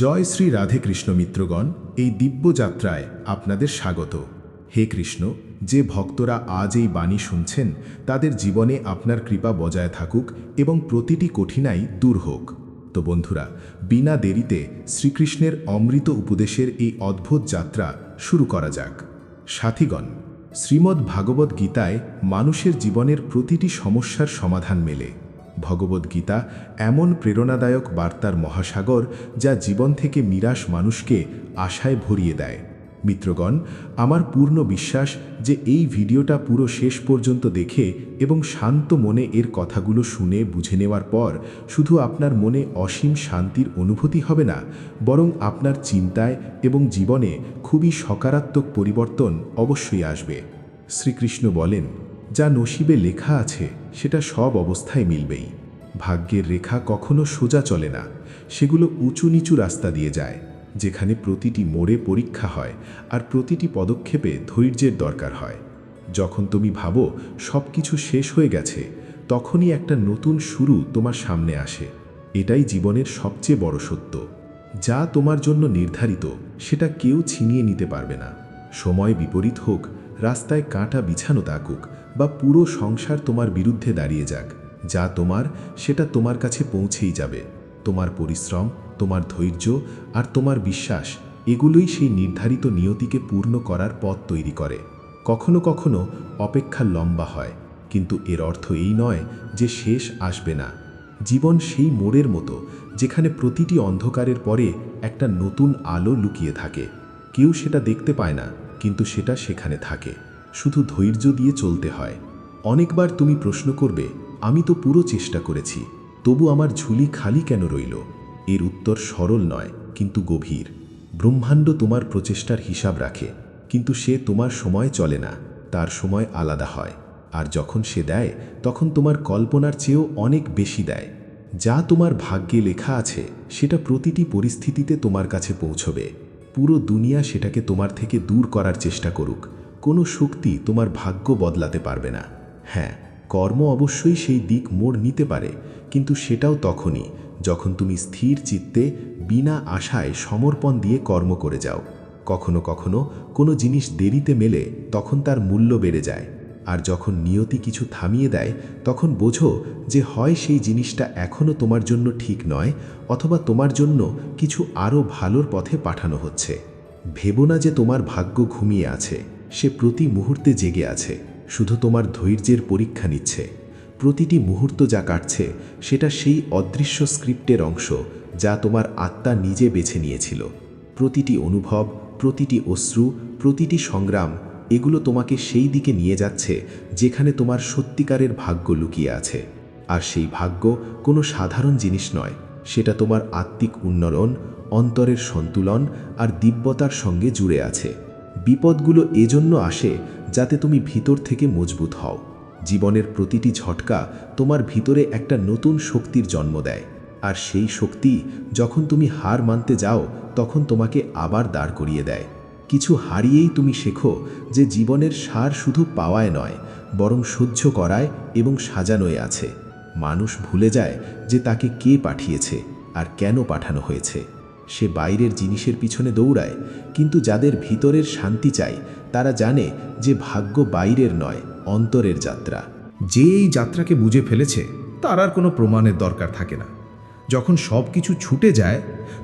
জয় শ্রী রাধে কৃষ্ণ মিত্রগণ, এই দিব্য যাত্রায় আপনাদের স্বাগত। হে কৃষ্ণ, যে ভক্তরা আজ এই বাণী শুনছেন, তাদের জীবনে আপনার কৃপা বজায় থাকুক এবং প্রতিটি কঠিনাই দূর হোক। তো বন্ধুরা, বিনা দেরিতে শ্রীকৃষ্ণের অমৃত উপদেশের এই অদ্ভুত যাত্রা শুরু করা যাক। সাথীগণ, শ্রীমদ্ ভাগবত গীতায় মানুষের জীবনের প্রতিটি সমস্যার সমাধান মেলে। ভগবদ্গীতা এমন প্রেরণাদায়ক বার্তার মহাসাগর যা জীবন থেকে নিরাশ মানুষকে আশায় ভরিয়ে দেয়। মিত্রগণ, আমার পূর্ণ বিশ্বাস যে এই ভিডিওটা পুরো শেষ পর্যন্ত দেখে এবং শান্ত মনে এর কথাগুলো শুনে বুঝে নেওয়ার পর শুধু আপনার মনে অসীম শান্তির অনুভূতি হবে না, বরং আপনার চিন্তায় এবং জীবনে খুবই সকারাত্মক পরিবর্তন অবশ্যই আসবে। শ্রীকৃষ্ণ বলেন, যা নসিবে লেখা আছে সেটা সব অবস্থায় মিলবেই। ভাগ্যের রেখা কখনো সোজা চলে না। সেগুলো উঁচু নিচু রাস্তা দিয়ে যায়, যেখানে প্রতিটি মোড়ে পরীক্ষা হয় আর প্রতিটি পদক্ষেপে ধৈর্যের দরকার হয়। যখন তুমি ভাবো সব কিছু শেষ হয়ে গেছে, তখনই একটা নতুন শুরু তোমার সামনে আসে। এটাই জীবনের সবচেয়ে বড় সত্য। যা তোমার জন্য নির্ধারিত, সেটা কেউ ছিনিয়ে নিতে পারবে না। সময় বিপরীত হোক, রাস্তায় কাঁটা বিছানো থাকুক বা পুরো সংসার তোমার বিরুদ্ধে দাঁড়িয়ে যাক। যা তোমার, সেটা তোমার কাছে পৌঁছেই যাবে। তোমার পরিশ্রম, তোমার ধৈর্য আর তোমার বিশ্বাস, এগুলোই সেই নির্ধারিত নিয়তিকে পূর্ণ করার পথ তৈরি করে। কখনো কখনো অপেক্ষা লম্বা হয়, কিন্তু এর অর্থ এই নয় যে শেষ আসবে না। জীবন সেই মোড়ের মতো, যেখানে প্রতিটি অন্ধকারের পরে একটা নতুন আলো লুকিয়ে থাকে। কেউ সেটা দেখতে পায় না, কিন্তু সেটা সেখানে থাকে। শুধু ধৈর্য দিয়ে চলতে হয়। অনেকবার তুমি প্রশ্ন করবে, আমি তো পুরো চেষ্টা করেছি, তবু আমার ঝুলি খালি কেন রইল? এর উত্তর সরল নয়, কিন্তু গভীর। ব্রহ্মাণ্ড তোমার প্রচেষ্টার হিসাব রাখে, কিন্তু সে তোমার সময় চলে না, তার সময় আলাদা হয়। আর যখন সে দেয়, তখন তোমার কল্পনার চেয়েও অনেক বেশি দেয়। যা তোমার ভাগ্যে লেখা আছে, সেটা প্রতিটি পরিস্থিতিতে তোমার কাছে পৌঁছবে। পুরো দুনিয়া সেটাকে তোমার থেকে দূর করার চেষ্টা করুক। কোনো শক্তি তোমার ভাগ্য বদলাতে পারবে না। হ্যাঁ কর্ম অবশ্যই সেই দিক মোড় নিতে পারে, কিন্তু সেটাও তখনই যখন তুমি স্থির চিত্তে বিনা আশায় সমর্পণ দিয়ে কর্ম করে যাও। কখনো কখনো কোনো জিনিস দেরিতে মেলে তখন তার মূল্য বেড়ে যায়, আর যখন নিয়তি কিছু থামিয়ে দেয় তখন বোঝো যে হয় সেই জিনিসটা এখনও তোমার জন্য ঠিক নয়, অথবা তোমার জন্য কিছু আরও ভালোর পথে পাঠানো হচ্ছে। ভেবো না যে তোমার ভাগ্য ঘুমিয়ে আছে। সে প্রতি মুহূর্তে জেগে আছে, শুধু তোমার ধৈর্যের পরীক্ষা নিচ্ছে। প্রতিটি মুহূর্ত যা কাটছে, সেটা সেই অদৃশ্য স্ক্রিপ্টের অংশ যা তোমার আত্মা নিজে বেছে নিয়েছিল। প্রতিটি অনুভব, প্রতিটি অশ্রু, প্রতিটি সংগ্রাম, এগুলো তোমাকে সেই দিকে নিয়ে যাচ্ছে যেখানে তোমার সত্যিকারের ভাগ্য লুকিয়ে আছে। আর সেই ভাগ্য কোনো সাধারণ জিনিস নয়, সেটা তোমার আত্মিক উন্নয়ন, অন্তরের সন্তুলন আর দিব্যতার সঙ্গে জুড়ে আছে। বিপদগুলো এজন্য আসে যাতে তুমি ভিতর থেকে মজবুত হও। জীবনের প্রতিটি ঝটকা তোমার ভিতরে একটা নতুন শক্তির জন্ম দেয়। আর সেই শক্তি যখন তুমি হার মানতে যাও, তখন তোমাকে আবার দাঁড় করিয়ে দেয়। কিছু হারিয়েই তুমি শেখো যে জীবনের সার শুধু পাওয়ায় নয়, বরং সহ্য করায় এবং সাজানোয় আছে। মানুষ ভুলে যায় যে তাকে কে পাঠিয়েছে আর কেন পাঠানো হয়েছে। সে বাইরের জিনিসের পিছনে দৌড়ায়, কিন্তু যাদের ভিতরের শান্তি চাই, তারা জানে যে ভাগ্য বাইরের নয়, অন্তরের যাত্রা। যে এই যাত্রাকে বুঝে ফেলেছে, তার আর কোনো প্রমাণের দরকার থাকে না। যখন সব কিছু ছুটে যায়,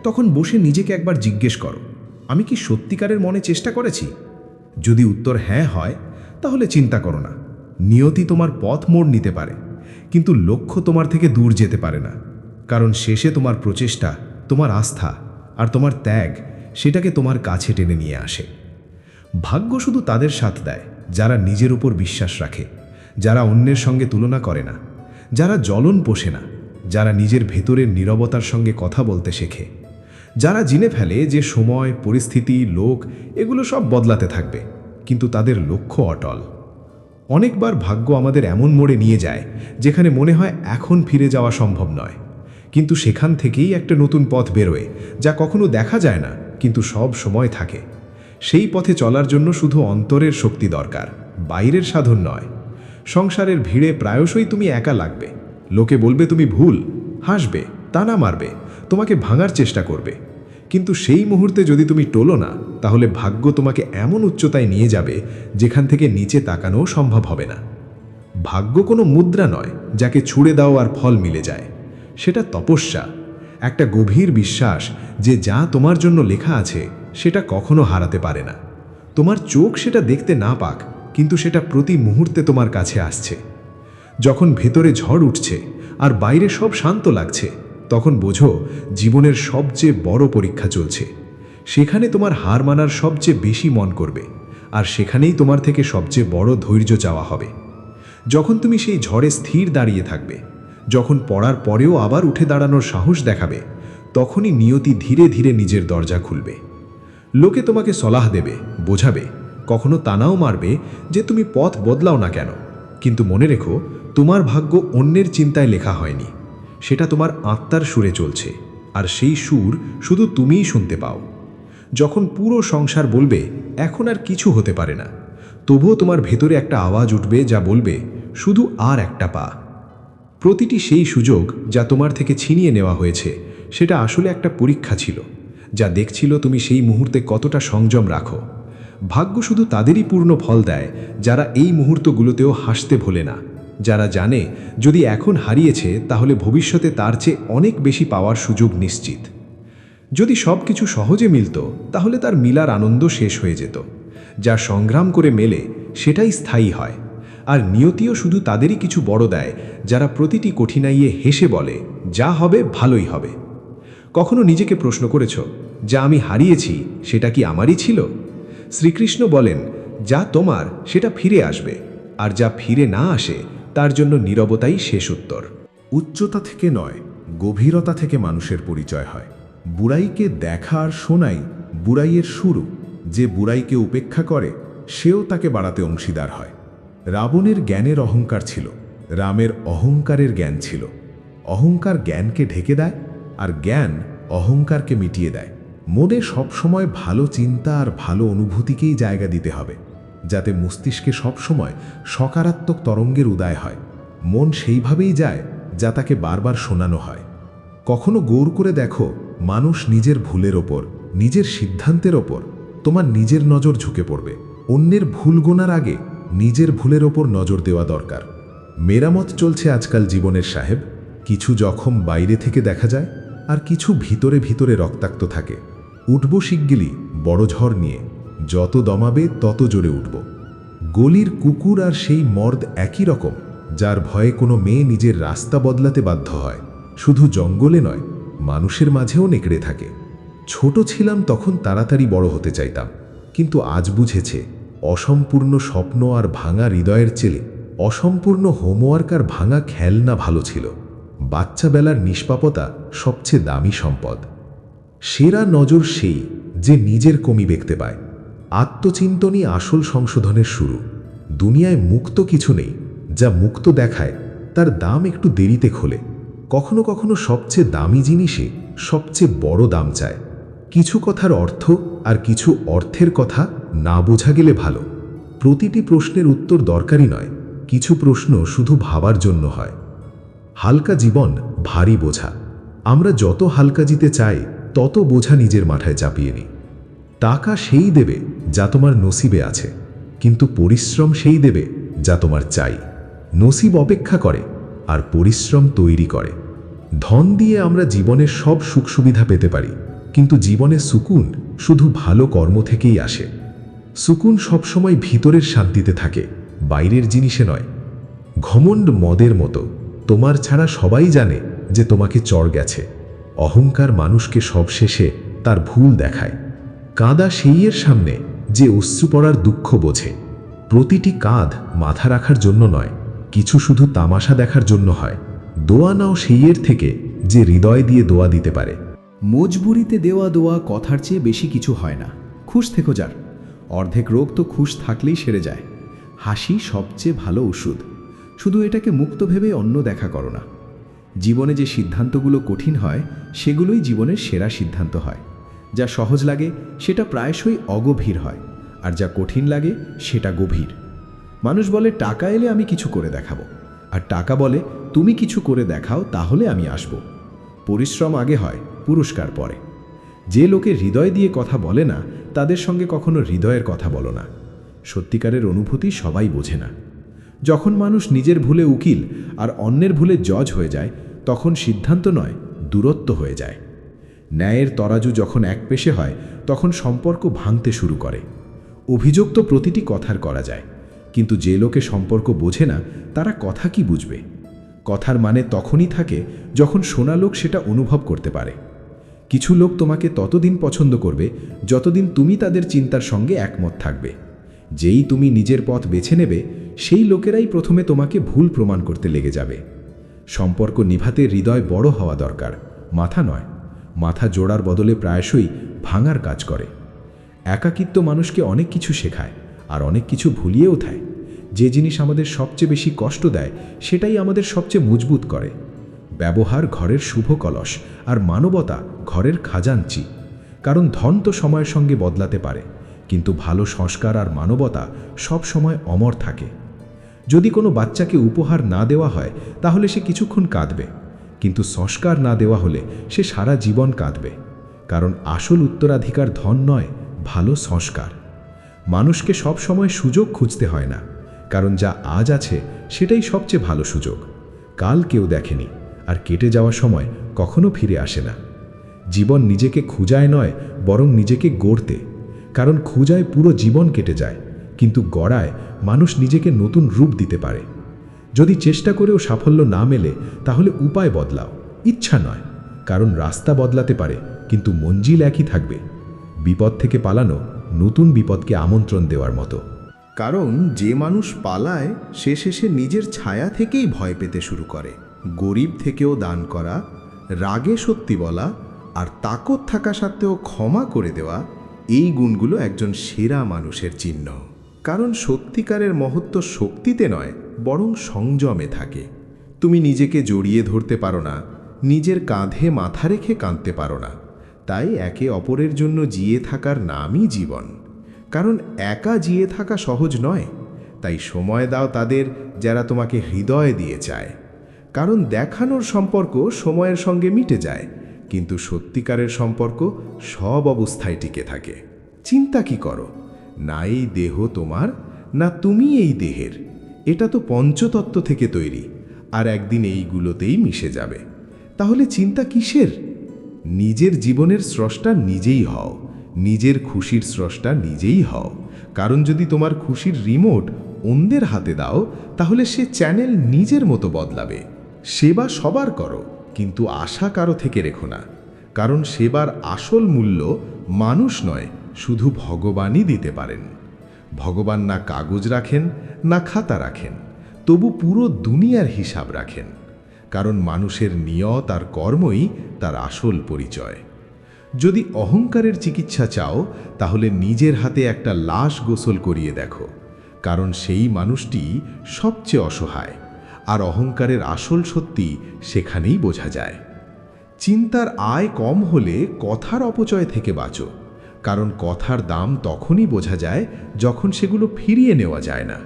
তখন বসে নিজেকে একবার জিজ্ঞেস করো, আমি কি সত্যিকারের মনে চেষ্টা করেছি? যদি উত্তর হ্যাঁ হয়, তাহলে চিন্তা করো না। নিয়তি তোমার পথ মোড় নিতে পারে, কিন্তু লক্ষ্য তোমার থেকে দূর যেতে পারে না। কারণ শেষে তোমার প্রচেষ্টা, তোমার আস্থা আর তোমার ত্যাগ সেটাকে তোমার কাছে টেনে নিয়ে আসে। ভাগ্য শুধু তাদের সাথ দেয়, যারা নিজের উপর বিশ্বাস রাখে, যারা অন্যের সঙ্গে তুলনা করে না, যারা জ্বলন পোষে না, যারা নিজের ভেতরের নীরবতার সঙ্গে কথা বলতে শেখে, যারা জিনে ফেলে যে সময়, পরিস্থিতি, লোক, এগুলো সব বদলাতে থাকবে, কিন্তু তাদের লক্ষ্য অটল। অনেকবার ভাগ্য আমাদের এমন মোড়ে নিয়ে যায়, যেখানে মনে হয় এখন ফিরে যাওয়া সম্ভব নয়। কিন্তু সেখান থেকেই একটা নতুন পথ বেরোয়, যা কখনো দেখা যায় না, কিন্তু সব সময় থাকে। সেই পথে চলার জন্য শুধু অন্তরের শক্তি দরকার, বাইরের সাধন নয়। সংসারের ভিড়ে প্রায়শই তুমি একা লাগবে। লোকে বলবে তুমি ভুল, হাসবে, তানা মারবে, তোমাকে ভাঙার চেষ্টা করবে। কিন্তু সেই মুহূর্তে যদি তুমি টোলো না, তাহলে ভাগ্য তোমাকে এমন উচ্চতায় নিয়ে যাবে, যেখান থেকে নিচে তাকানো সম্ভব হবে না। ভাগ্য কোনো মুদ্রা নয়, যাকে ছুঁড়ে দাও আর ফল মিলে যায়। সেটা তপস্যা, একটা গভীর বিশ্বাস যে যা তোমার জন্য লেখা আছে সেটা কখনো হারাতে পারে না। তোমার চোখ সেটা দেখতে না পাক, কিন্তু সেটা প্রতি মুহূর্তে তোমার কাছে আসছে। যখন ভেতরে ঝড় উঠছে আর বাইরে সব শান্ত লাগছে, তখন বোঝো জীবনের সবচেয়ে বড় পরীক্ষা চলছে। সেখানে তোমার হার মানার সবচেয়ে বেশি মন করবে, আর সেখানেই তোমার থেকে সবচেয়ে বড় ধৈর্য চাওয়া হবে। যখন তুমি সেই ঝড়ে স্থির দাঁড়িয়ে থাকবে যখন পড়ার পরেও আবার উঠে দাঁড়ানোর সাহস দেখাবে, তখনই নিয়তি ধীরে ধীরে নিজের দরজা খুলবে। লোকে তোমাকে সলাহ দেবে, বোঝাবে, কখনো তানাও মারবে যে তুমি পথ বদলাও না কেন। কিন্তু মনে রেখো, তোমার ভাগ্য অন্যের চিন্তায় লেখা হয়নি। সেটা তোমার আত্মার সুরে চলছে, আর সেই সুর শুধু তুমিই শুনতে পাও। যখন পুরো সংসার বলবে, এখন আর কিছু হতে পারে না। তবুও তোমার ভেতরে একটা আওয়াজ উঠবে যা বলবে, শুধু আর একটা পা। প্রতিটি সেই সুযোগ যা তোমার থেকে ছিনিয়ে নেওয়া হয়েছে, সেটা আসলে একটা পরীক্ষা ছিল, যা দেখছিল তুমি সেই মুহূর্তে কতটা সংযম রাখো। ভাগ্য শুধু তাদেরই পূর্ণ ফল দেয়, যারা এই মুহূর্তগুলোতেও হাসতে ভোলে না। যারা জানে, যদি এখন হারিয়েছে, তাহলে ভবিষ্যতে তার চেয়ে অনেক বেশি পাওয়ার সুযোগ নিশ্চিত। যদি সব কিছু সহজে মিলত, তাহলে তার মিলার আনন্দ শেষ হয়ে যেত। যা সংগ্রাম করে মেলে, সেটাই স্থায়ী হয়। আর নিয়তিও শুধু তাদেরই কিছু বড় দেয়, যারা প্রতিটি কঠিনাইয়ে হেসে বলে, যা হবে, ভালোই হবে। কখনো নিজেকে প্রশ্ন করেছ, যা আমি হারিয়েছি, সেটা কি আমারই ছিল? শ্রীকৃষ্ণ বলেন, যা তোমার, সেটা ফিরে আসবে, আর যা ফিরে না আসে, তার জন্য নীরবতাই শেষ উত্তর। উচ্চতা থেকে নয়, গভীরতা থেকে মানুষের পরিচয় হয়। বুড়াইকে দেখা আর শোনাই বুড়াইয়ের শুরু। যে বুড়াইকে উপেক্ষা করে, সেও তাকে বাড়াতে অংশীদার হয়। রাবণের জ্ঞানের অহংকার ছিল, রামের অহংকারের জ্ঞান ছিল। অহংকার জ্ঞানকে ঢেকে দেয় আর জ্ঞান অহংকারকে মিটিয়ে দেয়। মনে সবসময় ভালো চিন্তা আর ভালো অনুভূতিকেই জায়গা দিতে হবে, যাতে মস্তিষ্কে সবসময় সকারাত্মক তরঙ্গের উদয় হয়। মন সেইভাবেই যায় যা তাকে বারবার শোনানো হয়। কখনো গৌর করে দেখো, মানুষ নিজের ভুলের ওপর, নিজের সিদ্ধান্তের ওপর তোমার নিজের নজর ঝুঁকে পড়বে। অন্যের ভুল গোনার আগে নিজের ভুলের ওপর নজর দেওয়া দরকার। মেরামত চলছে আজকাল জীবনের সাহেব। কিছু জখম বাইরে থেকে দেখা যায় আর কিছু ভিতরে ভিতরে রক্তাক্ত থাকে। উঠব শিগগিলি বড় ঝড় নিয়ে। যত দমাবে তত জোরে উঠব। গলির কুকুর আর সেই মর্দ একই রকম, যার ভয়ে কোনো মেয়ে নিজের রাস্তা বদলাতে বাধ্য হয়। শুধু জঙ্গলে নয়, মানুষের মাঝেও নেকড়ে থাকে। ছোট ছিলাম তখন তাড়াতাড়ি বড় হতে চাইতাম, কিন্তু আজ বুঝেছে অসম্পূর্ণ স্বপ্ন আর ভাঙা হৃদয়ের চেলে, অসম্পূর্ণ হোমওয়ার্ক আর ভাঙা খেলনা ভালো ছিল। বাচ্চাবেলার নিষ্পাপতা সবচেয়ে দামি সম্পদ। সেরা নজর সেই যে নিজের কমি দেখতে পায়। আত্মচিন্তনই আসল সংশোধনের শুরু। দুনিয়ায় মুক্ত কিছু নেই, যা মুক্ত দেখায়, তার দাম একটু দেরিতে খোলে। কখনো কখনো সবচেয়ে দামি জিনিসে সবচেয়ে বড় দাম চায়। কিছু কথার অর্থ আর কিছু অর্থের কথা না বোঝা গেলে ভালো। প্রতিটি প্রশ্নের উত্তর দরকারি নয়, কিছু প্রশ্ন শুধু ভাবার জন্য হয়। হালকা জীবন ভারী বোঝা। আমরা যত হালকা জিতে চাই, তত বোঝা নিজের মাথায় চাপিয়ে নিই। টাকা সেই দেবে যা তোমার নসিবে আছে, কিন্তু পরিশ্রম সেই দেবে যা তোমার চাই। নসিব অপেক্ষা করে, আর পরিশ্রম তৈরি করে। ধন দিয়ে আমরা জীবনের সব সুখ সুবিধা পেতে পারি, কিন্তু জীবনের সুকুন শুধু ভালো কর্ম থেকেই আসে। সুকুন সবসময় ভিতরের শান্তিতে থাকে, বাইরের জিনিসে নয়। ঘমণ্ড মদের মতো, তোমার ছাড়া সবাই জানে যে তোমাকে চড় গেছে। অহংকার মানুষকে সবশেষে তার ভুল দেখায়। কাঁদা সেইয়ের সামনে যে অশ্রু পড়ার দুঃখ বোঝে। প্রতিটি কাঁধ মাথা রাখার জন্য নয়, কিছু শুধু তামাশা দেখার জন্য হয়। দোয়া নাও সেইয়ের থেকে যে হৃদয় দিয়ে দোয়া দিতে পারে। মজবুরিতে দেওয়া দোয়া কথার চেয়ে বেশি কিছু হয় না। খুশ থেকো যার। অর্ধেক রোগ তো খুশ থাকলেই সেরে যায়। হাসি সবচেয়ে ভালো ওষুধ। শুধু এটাকে মুক্ত ভেবে অন্য দেখা করো না। জীবনে যে সিদ্ধান্তগুলো কঠিন হয়, সেগুলোই জীবনের সেরা সিদ্ধান্ত হয়। যা সহজ লাগে, সেটা প্রায়শই অগভীর হয়, আর যা কঠিন লাগে, সেটা গভীর। মানুষ বলে, টাকা এলে আমি কিছু করে দেখাবো। আর টাকা বলে, তুমি কিছু করে দেখাও, তাহলে আমি আসব। পরিশ্রম আগে হয়, পুরস্কার পরে। যে লোকে হৃদয় দিয়ে কথা বলে না তাদের সঙ্গে কখনো হৃদয়ের কথা বলো না। সত্যিকারের অনুভূতি সবাই বোঝে না। যখন মানুষ নিজের ভুলে উকিল আর অন্যের ভুলে জজ হয়ে যায়, তখন সিদ্ধান্ত নয়, দূরত্ব হয়ে যায়। ন্যায়ের তরাজু যখন এক পেশে হয়, তখন সম্পর্ক ভাঙতে শুরু করে। অভিযোগ তো প্রতিটি কথার করা যায়, কিন্তু যে লোকে সম্পর্ক বোঝে না, তারা কথা কি বুঝবে? কথার মানে তখনই থাকে যখন শোনা লোক সেটা অনুভব করতে পারে। কিছু লোক তোমাকে ততদিন পছন্দ করবে, যতদিন তুমি তাদের চিন্তার সঙ্গে একমত থাকবে। যেই তুমি নিজের পথ বেছে নেবে, সেই লোকেরাই প্রথমে তোমাকে ভুল প্রমাণ করতে লেগে যাবে। সম্পর্ক নিভাতে হৃদয় বড় হওয়া দরকার, মাথা নয়। মাথা জোড়ার বদলে প্রায়শই ভাঙার কাজ করে। একাকিত্ব মানুষকে অনেক কিছু শেখায়, আর অনেক কিছু ভুলিয়েও দেয়। যে জিনিস আমাদের সবচেয়ে বেশি কষ্ট দেয়, সেটাই আমাদের সবচেয়ে মজবুত করে। ব্যবহার ঘরের শুভ কলস আর মানবতা ঘরের খাজাঞ্চি। কারণ ধন তো সময়ের সঙ্গে বদলাতে পারে, কিন্তু ভালো সংস্কার আর মানবতা সব সময় অমর থাকে। যদি কোনো বাচ্চাকে উপহার না দেওয়া হয়, তাহলে সে কিছুক্ষণ কাঁদবে, কিন্তু সংস্কার না দেওয়া হলে সে সারা জীবন কাঁদবে। কারণ আসল উত্তরাধিকার ধন নয়, ভালো সংস্কার। মানুষকে সব সময় সুযোগ খুঁজতে হয় না, কারণ যা আজ আছে সেটাই সবচেয়ে ভালো সুযোগ। কাল কেউ দেখেনি। আর কেটে যাওয়া সময় কখনো ফিরে আসে না। জীবন নিজেকে খুঁজায় নয়, বরং নিজেকে গড়তে। কারণ খুঁজায় পুরো জীবন কেটে যায়, কিন্তু গড়ায় মানুষ নিজেকে নতুন রূপ দিতে পারে। যদি চেষ্টা করেও সাফল্য না মেলে, তাহলে উপায় বদলাও। ইচ্ছা নয়, কারণ রাস্তা বদলাতে পারে, কিন্তু মঞ্জিল একই থাকবে। বিপদ থেকে পালানো নতুন বিপদকে আমন্ত্রণ দেওয়ার মতো। কারণ যে মানুষ পালায়, সে শেষে নিজের ছায়া থেকেই ভয় পেতে শুরু করে। গরিব থেকেও দান করা, রাগে সত্যি বলা আর তাকত থাকা সত্ত্বেও ক্ষমা করে দেওয়া, এই গুণগুলো একজন সেরা মানুষের চিহ্ন। কারণ সত্যিকারের মহত্ব শক্তিতে নয়, বরং সংযমে থাকে। তুমি নিজেকে জড়িয়ে ধরতে পারো না, নিজের কাঁধে মাথা রেখে কাঁদতে পারো না। তাই একে অপরের জন্য জিয়ে থাকার নামই জীবন। কারণ একা জিয়ে থাকা সহজ নয়, তাই সময় দাও তাদের যারা তোমাকে হৃদয় দিয়ে চায়। কারণ দেখানোর সম্পর্ক সময়ের সঙ্গে মিটে যায়, কিন্তু সত্যিকারের সম্পর্ক সব অবস্থায় টিকে থাকে। চিন্তা কি করো? না এই দেহ তোমার, না তুমি এই দেহের। এটা তো পঞ্চতত্ত্ব থেকে তৈরি, আর একদিন এইগুলোতেই মিশে যাবে। তাহলে চিন্তা কিসের? নিজের জীবনের স্রষ্টা নিজেই হও, নিজের খুশির স্রষ্টা নিজেই হও। কারণ যদি তোমার খুশির রিমোট অন্যের হাতে দাও, তাহলে সে চ্যানেল নিজের মতো বদলাবে। সেবা সবার করো, কিন্তু আশা কারও থেকে রেখো না। কারণ সেবার আসল মূল্য মানুষ নয়, শুধু ভগবানই দিতে পারেন। ভগবান না কাগজ রাখেন, না খাতা রাখেন, তবু পুরো দুনিয়ার হিসাব রাখেন। কারণ মানুষের নিয়ত আর কর্মই তার আসল পরিচয়। যদি অহংকারের চিকিৎসা চাও, তাহলে নিজের হাতে একটা লাশ গোসল করিয়ে দেখো, কারণ সেই মানুষটি সবচেয়ে অসহায়। আর অহংকারের আসল সত্যি সেখানেই বোঝা যায়। চিন্তার আয় কম হলে কথার অপচয় থেকে বাঁচো, কারণ কথার দাম তখনই বোঝা যায় যখন সেগুলো ফিরিয়ে নেওয়া যায় না।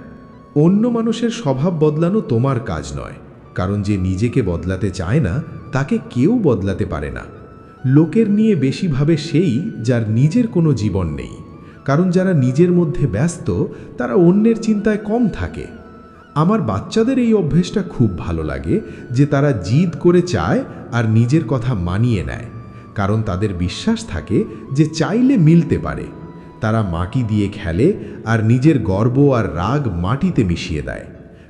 অন্য মানুষের স্বভাব বদলানো তোমার কাজ নয়, কারণ যে নিজেকে বদলাতে চায় না, তাকে কেউ বদলাতে পারে না। লোকের নিয়ে বেশি ভাবে সেই যার নিজের কোনো জীবন নেই, কারণ যারা নিজের মধ্যে ব্যস্ত, তারা অন্যের চিন্তায় কম থাকে। আমার বাচ্চাদের এই অভ্যেসটা খুব ভালো লাগে যে তারা জিদ করে চায় আর নিজের কথা মানিয়ে নেয়। কারণ তাদের বিশ্বাস থাকে যে চাইলে মিলতে পারে। তারা মাটি দিয়ে খেলে আর নিজের গর্ব আর রাগ মাটিতে মিশিয়ে দেয়।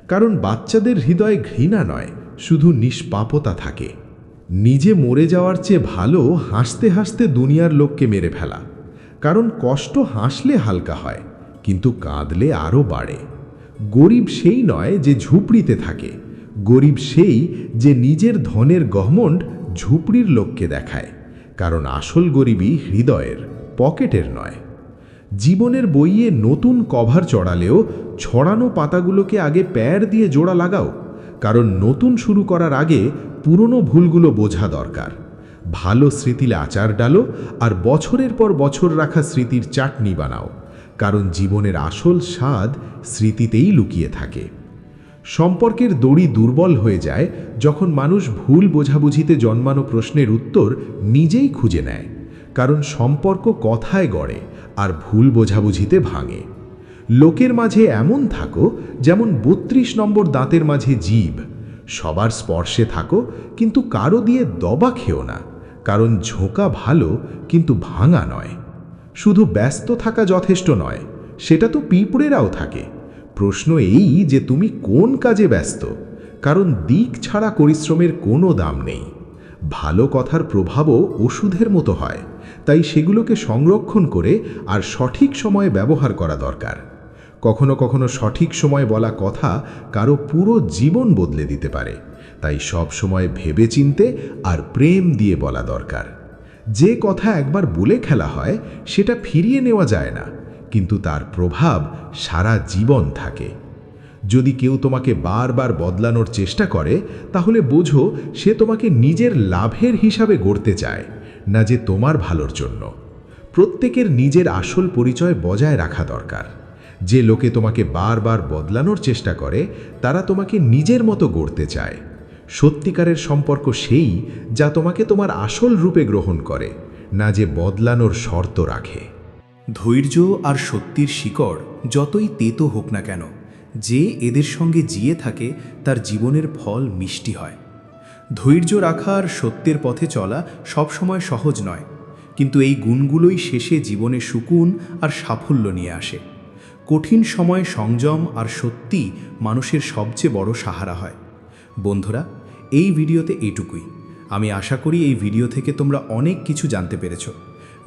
কারণ বাচ্চাদের হৃদয়ে ঘৃণা নয়, শুধু নিষ্পাপতা থাকে। নিজে মরে যাওয়ার চেয়ে ভালো হাসতে হাসতে দুনিয়ার লোককে মেরে ফেলা। কারণ কষ্ট হাসলে হালকা হয়, কিন্তু কাঁদলে আরও বাড়ে। গরিব সেই নয় যে ঝুপড়িতে থাকে। গরিব সেই যে নিজের ধনের গহমণ্ড ঝুপড়ির লোককে দেখায়। কারণ আসল গরিবই হৃদয়ের, পকেটের নয়। জীবনের বইয়ে নতুন কভার চড়ালেও ছড়ানো পাতাগুলোকে আগে প্যার দিয়ে জোড়া লাগাও। কারণ নতুন শুরু করার আগে পুরনো ভুলগুলো বোঝা দরকার। ভালো স্মৃতিলে আচার ডালো আর বছরের পর বছর রাখা স্মৃতির চাটনি বানাও। কারণ জীবনের আসল স্বাদ স্মৃতিতেই লুকিয়ে থাকে। সম্পর্কের দড়ি দুর্বল হয়ে যায় যখন মানুষ ভুল বোঝাবুঝিতে জন্মানো প্রশ্নের উত্তর নিজেই খুঁজে নেয়, কারণ সম্পর্ক কথায় গড়ে আর ভুল বোঝাবুঝিতে ভাঙে। লোকের মাঝে এমন থাকো যেমন বত্রিশ নম্বর দাঁতের মাঝে জীব, সবার স্পর্শে থাকো কিন্তু কারও দিয়ে দবা খেও না, কারণ ঝোঁকা ভালো কিন্তু ভাঙা নয়। শুধু ব্যস্ত থাকা যথেষ্ট নয়, সেটা তো পিঁপড়েরাও থাকে। প্রশ্ন এই যে তুমি কোন কাজে ব্যস্ত? কারণ দিক ছাড়া পরিশ্রমের কোনো দাম নেই। ভালো কথার প্রভাবও ওষুধের মতো হয়, তাই সেগুলোকে সংরক্ষণ করে আর সঠিক সময়ে ব্যবহার করা দরকার। কখনো কখনো সঠিক সময় বলা কথা কারও পুরো জীবন বদলে দিতে পারে, তাই সব সময় ভেবে চিনতে আর প্রেম দিয়ে বলা দরকার। যে কথা একবার বলে খেলা হয়, সেটা ফিরিয়ে নেওয়া যায় না। কিন্তু তার প্রভাব সারা জীবন থাকে। যদি কেউ তোমাকে বারবার বদলানোর চেষ্টা করে, তাহলে বোঝো সে তোমাকে নিজের লাভের হিসাবে গড়তে চায়, না যে তোমার ভালোর জন্য। প্রত্যেকের নিজের আসল পরিচয় বজায় রাখা দরকার। যে লোকে তোমাকে বারবার বদলানোর চেষ্টা করে, তারা তোমাকে নিজের মতো গড়তে চায়। সত্যিকারের সম্পর্ক সেই যা তোমাকে তোমার আসল রূপে গ্রহণ করে, না যে বদলানোর শর্ত রাখে। ধৈর্য আর সত্যির শিকড় যতই তেতো হোক না কেন, যে এদের সঙ্গে জিয়ে থাকে, তার জীবনের ফল মিষ্টি হয়। ধৈর্য রাখা আর সত্যের পথে চলা সবসময় সহজ নয়, কিন্তু এই গুণগুলোই শেষে জীবনে সুকুন আর সাফল্য নিয়ে আসে। কঠিন সময়ে সংযম আর সত্যি মানুষের সবচেয়ে বড় সাহারা হয়। বন্ধুরা, এই ভিডিওতে এইটুকুই। আমি আশা করি এই ভিডিও থেকে তোমরা অনেক কিছু জানতে পেরেছ।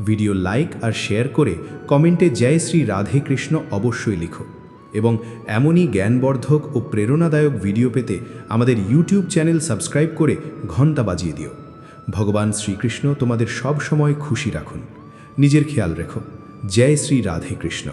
ভিডিও লাইক আর শেয়ার করে কমেন্টে জয় শ্রী রাধে কৃষ্ণ অবশ্যই লিখো। এবং এমনই জ্ঞানবর্ধক ও প্রেরণাদায়ক ভিডিও পেতে আমাদের ইউটিউব চ্যানেল সাবস্ক্রাইব করে ঘণ্টা বাজিয়ে দিও। ভগবান শ্রীকৃষ্ণ তোমাদের সব সময় খুশি রাখুন। নিজের খেয়াল রেখো। জয় শ্রী রাধে কৃষ্ণ।